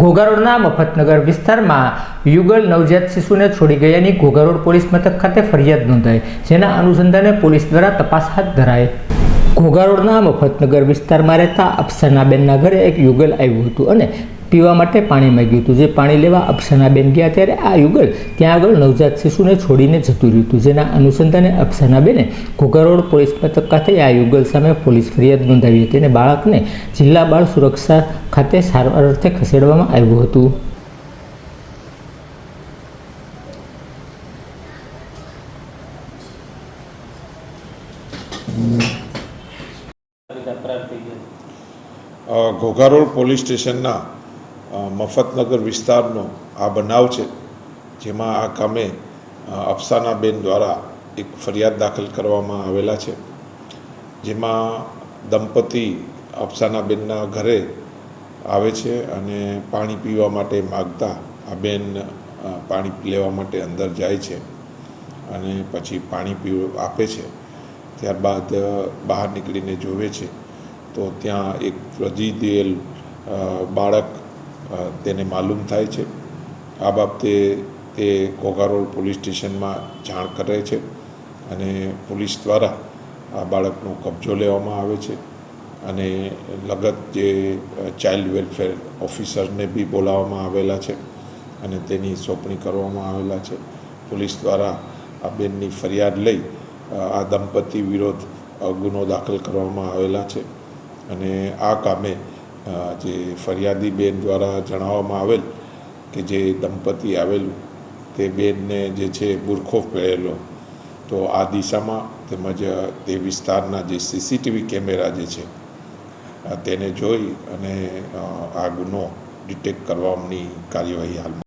ઘોઘારોડના મફતનગર વિસ્તારમાં યુગલ નવજાત શિશુને છોડી ગયાની ઘોઘારોડ પોલીસ મથક ખાતે ફરિયાદ નોંધાઈ, જેના અનુસંધાને પોલીસ દ્વારા તપાસ હાથ ધરાઈ. ઘોઘારોડના મફતનગર વિસ્તારમાં રહેતા અફસાનાબેનના ઘરે એક યુગલ આવ્યું હતું અને પીવા માટે પાણી માંગ્યું હતું. જે પાણી લેવા અપ્સનાબેન ગયા ત્યારે આ યુગલ ત્યાં આગળ નવજાત શિશુને છોડીને જતું રહ્યું હતું. જેના અનુસંધાને અપ્સનાબેને ઘોઘારોડ પોલીસ મથક ખાતે આ યુગલ સામે પોલીસ ફરિયાદ નોંધાવી હતી અને બાળકને જિલ્લા બાળ સુરક્ષા ખાતે સારવાર અર્થે ખસેડવામાં આવ્યું હતું. ઘોઘારોડ પોલીસ સ્ટેશનના મફતનગર વિસ્તારનો આ બનાવ છે, જેમાં આ કામે અફસાનાબેન દ્વારા એક ફરિયાદ દાખલ કરવામાં આવેલા છે, જેમાં દંપતી અફસાનાબેનના ઘરે આવે છે અને પાણી પીવા માટે માગતા આ બેન પાણી લેવા માટે અંદર જાય છે અને પછી પાણી પીવું, આપે છે. ત્યારબાદ બહાર નીકળીને જોવે છે. તો ત્યાં એક રજી દેલ બાળક તેને માલુમ થાય છે. આ બાબતે તે ઘોઘારોડ પોલીસ સ્ટેશનમાં જાણ કરે છે અને પોલીસ દ્વારા આ બાળકનો કબજો લેવામાં આવે છે અને લગત જે ચાઇલ્ડ વેલફેર ઓફિસરને બી બોલાવવામાં આવેલા છે અને તેની સોંપણી કરવામાં આવેલા છે. પોલીસ દ્વારા આ બેનની ફરિયાદ લઈ આ દંપતી વિરોધ ગુનો દાખલ કરવામાં આવેલા છે અને આ કામે જે ફરિયાદી બેન દ્વારા જણાવવામાં આવેલ કે જે દંપતી આવેલું, તે બેનને જે છે બુરખો પહેરેલો તો આ દિશામાં તેમજ તે વિસ્તારના જે સીસીટીવી કેમેરા જે છે તેને જોઈ અને આ ગુનો ડિટેક્ટ કરવાની કાર્યવાહી હાલમાં